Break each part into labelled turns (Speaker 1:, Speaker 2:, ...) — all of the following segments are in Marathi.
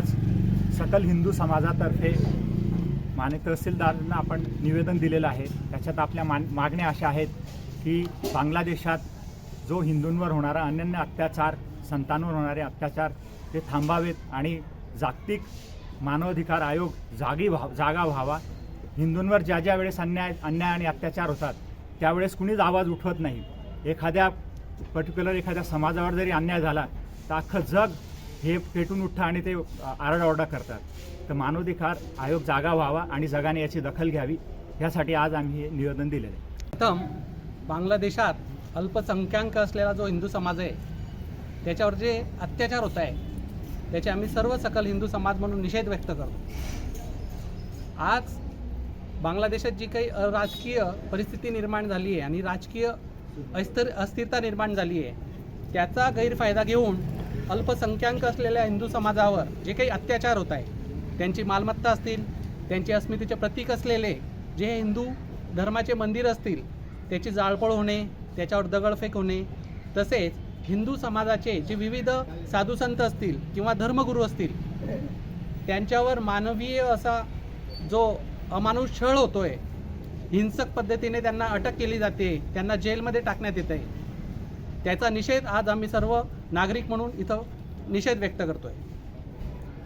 Speaker 1: आज सकल हिंदू समाजातर्फे माने तहसीलदारांना आपण निवेदन दिलेलं आहे. त्याच्यात आपल्या मान मागण्या अशा आहेत की बांगलादेशात जो हिंदूंवर होणारा अनन्य अत्याचार संतांवर होणारे अत्याचार ते थांबावेत आणि जागतिक मानवाधिकार आयोग जागी व्हा जागा व्हावा. हिंदूंवर ज्या ज्या वेळेस अन्याय अन्याय आणि अत्याचार होतात त्यावेळेस कुणीच आवाज उठवत नाही. एखाद्या पर्टिक्युलर एखाद्या समाजावर जरी अन्याय झाला तर अख्खं जग हे पेटून उठतं आणि ते आरडाओरडा करतात. तर मानवाधिकार आयोग जागा व्हावा आणि जगाने याची दखल घ्यावी यासाठी आज आम्ही हे निवेदन दिलेलं आहे.
Speaker 2: प्रथम बांगलादेशात अल्पसंख्याक असलेला जो हिंदू समाज आहे त्याच्यावर जे अत्याचार होत आहे त्याचे आम्ही सर्व सकल हिंदू समाज म्हणून निषेध व्यक्त करतो. आज बांगलादेशात जी काही राजकीय परिस्थिती निर्माण झाली आहे आणि राजकीय अस्थिर अस्थिरता निर्माण झाली आहे त्याचा गैरफायदा घेऊन अल्पसंख्याक असलेल्या हिंदू समाजावर जे काही अत्याचार होत आहे त्यांची मालमत्ता असतील त्यांची अस्मितेचे प्रतीक असलेले जे हिंदू धर्माचे मंदिर असतील त्याची जाळपोळ होणे त्याच्यावर दगडफेक होणे तसेच हिंदू समाजाचे जे विविध साधुसंत असतील किंवा धर्मगुरू असतील त्यांच्यावर मानवीय असा जो अमानुष छळ होतोय हिंसक पद्धतीने त्यांना अटक केली जाते त्यांना जेलमध्ये टाकण्यात येत आहे त्याचा निषेध आज आम्ही सर्व नागरिक म्हणून इथं निषेध व्यक्त करतोय.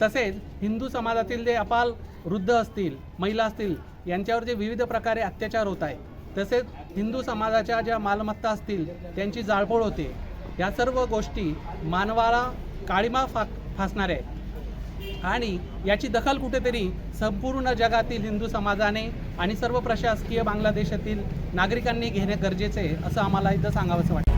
Speaker 2: तसेच हिंदू समाजातील जे अपाल वृद्ध असतील महिला असतील यांच्यावर जे विविध प्रकारे अत्याचार होत आहे तसेच हिंदू समाजाच्या ज्या मालमत्ता असतील त्यांची जाळपोळ होते या सर्व गोष्टी मानवाला काळीमा फा फासणाऱ्या आहेत. आणि याची दखल कुठेतरी संपूर्ण जगातील हिंदू समाजाने आणि सर्व प्रशासकीय बांगलादेशातील नागरिकांनी घेणे गरजेचे आहे असं आम्हाला इथं सांगावंसं वाटतं.